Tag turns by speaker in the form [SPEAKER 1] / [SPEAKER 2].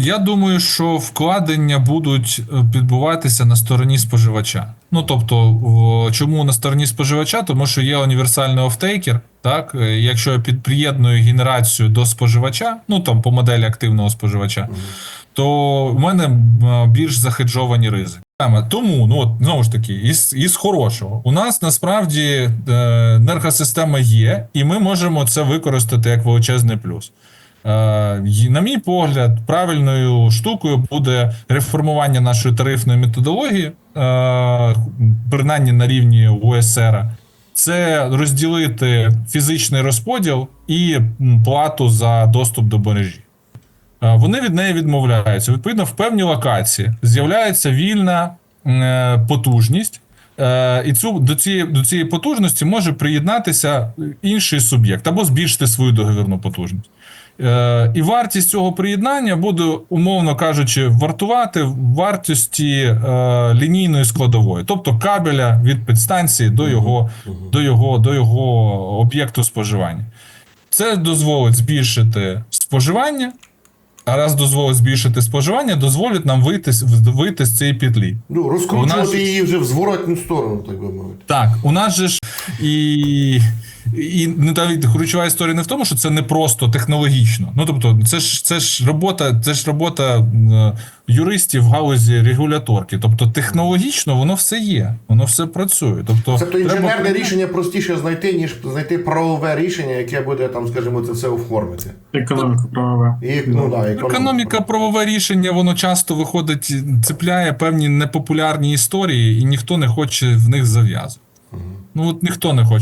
[SPEAKER 1] Я думаю, що вкладення будуть е, відбуватися на стороні споживача. Ну тобто, чому на стороні споживача? Тому що є універсальний офтейкер. Так, Е, якщо я під- приєдную генерацію до споживача, ну там по моделі активного споживача, то в мене більш захеджовані ризики. Тому, ну от знову ж таки, із, із хорошого, у нас насправді е, енергосистема є, і ми можемо це використати як величезний плюс. Е, на мій погляд, правильною штукою буде реформування нашої тарифної методології, е, принаймні на рівні УСР. Це розділити фізичний розподіл і плату за доступ до мережі. Е, Вони від неї відмовляються. Відповідно, в певній локації з'являється вільна потужність, і цю до цієї до цієї потужності може приєднатися інший суб'єкт або збільшити свою договірну потужність. Е, І вартість цього приєднання буде, умовно кажучи, вартувати вартості е, лінійної складової, тобто кабеля від підстанції до його, до його, до його об'єкту споживання. Це дозволить збільшити споживання, а раз дозволить збільшити споживання, дозволить нам вийти, вийти з цієї петлі.
[SPEAKER 2] Ну, розкручувати
[SPEAKER 1] нас-
[SPEAKER 2] її вже в зворотню сторону, так би мовити.
[SPEAKER 1] Так, у нас же ж і, і навіть ключова історія не в тому, що це не просто технологічно. Ну тобто, це ж це ж робота, це ж робота е, юристів в галузі регуляторки. Тобто, технологічно воно все є, воно все працює. Тобто,
[SPEAKER 2] Тобто інженерне
[SPEAKER 1] прийняти-
[SPEAKER 2] рішення простіше знайти, ніж знайти правове рішення, яке буде там, скажімо, це все оформити.
[SPEAKER 3] Економіка правова.
[SPEAKER 2] І, ну, да, економіка.
[SPEAKER 1] Економіка, правове рішення, воно часто виходить, цепляє певні непопулярні історії, і ніхто не хоче в них зав'язувати. Ну от ніхто не хоче.